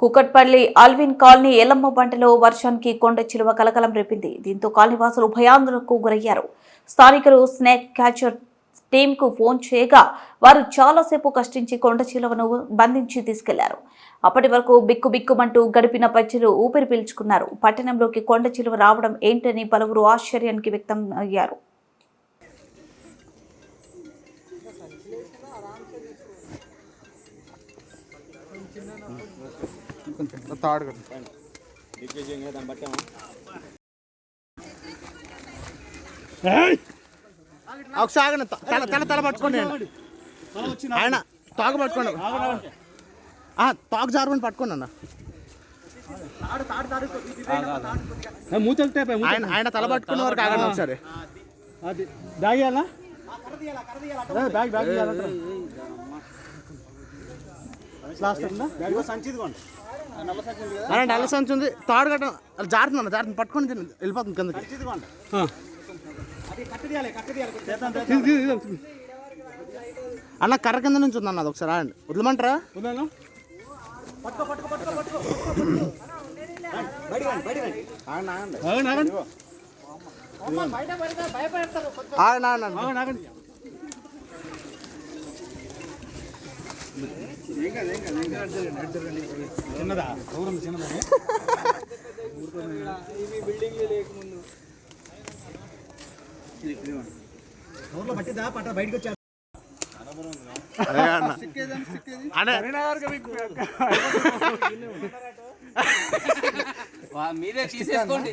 Kukatpally Allwyn colony Yellamma బంటలో వర్షానికి కొండ చిలువ కలకలం రేపింది. దీంతో కాలనీవాసులు భయాందోళనకు గురయ్యారు. స్థానికులు స్నేక్ క్యాచర్ టీంకు ఫోన్ చేయగా వారు చాలాసేపు కష్టించి కొండ చిలువను బంధించి తీసుకెళ్ళారు. అప్పటి వరకు బిక్కు బిక్కుమంటూ గడిపిన ప్రజలు ఊపిరి పీల్చుకున్నారు. పట్టణంలోకి కొండ చిలువ రావడం ఏంటని పలువురు ఆశ్చర్యానికి వ్యక్తం అయ్యారు తాడు ఒకసారి తల తల తల పట్టుకోండి ఆయన. ఆయన తాగు పట్టుకోండి ఆ, తాగు జారుకొని పట్టుకోండి అన్న ఆయన ఆయన తల పట్టుకున్న వరకు ఆగండి ఒకసారి అది బ్యాగ్ ఇవ్వాలా బ్యాగ్ బ్యాగ్ లాస్ట్ ఆయన నల్ల సంచి ఉంది తాడు కట్ట జారుతుంది జారుతుంది. పట్టుకొని తినండి. వెళ్ళిపోతుంది కిందకి. అన్న కర్ర కింద నుంచి ఉంది అన్న అది ఒకసారి ఆగండి. వదలమంటారా? ఆగండి ఆగండి. ఆగండి ఆగండి. చిన్నదా? దూరం చిన్నదా? మీరే తీసేసుకోండి.